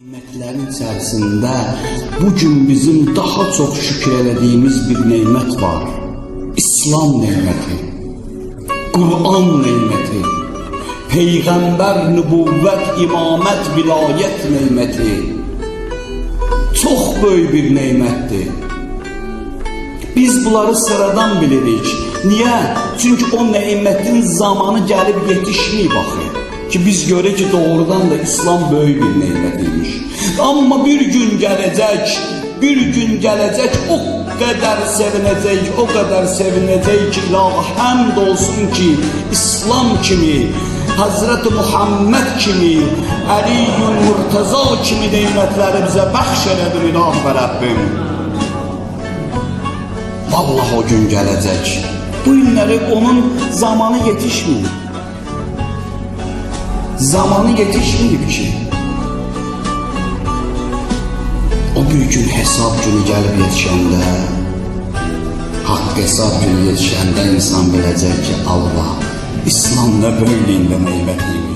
Nimetlerin içerisinde bugün bizim daha çok şükür edeceğimiz bir nimet var. İslam nimeti, Kur'an nimeti, Peygamber nübüvvet, imamet, vilayet nimeti. Çok büyük bir nimettir. Biz bunları sıradan bilirik. Niye? Çünkü o nimetin zamanı gelip yetişmeyip axı. Ki biz görək ki doğrudan da İslam böyük bir nimetiymiş. Ama bir gün gelecek, bir gün gelecek o kadar sevinecek, o kadar sevinecek ki ilahi hamd olsun ki İslam kimi, Hazreti Muhammed kimi, Ali Murtaza kimi nimetleri bize bəxş elədir ilah və Rəbbim. Vallahi o gün gelecek. Bu günleri onun zamanı yetişmiyor. Zamanı yetişmeyip ki. O bir gün hesap günü gelip yetişende, hak hesap günü yetişende insan bilecek ki Allah, İslam ne böyleyinde meyvetliymiş.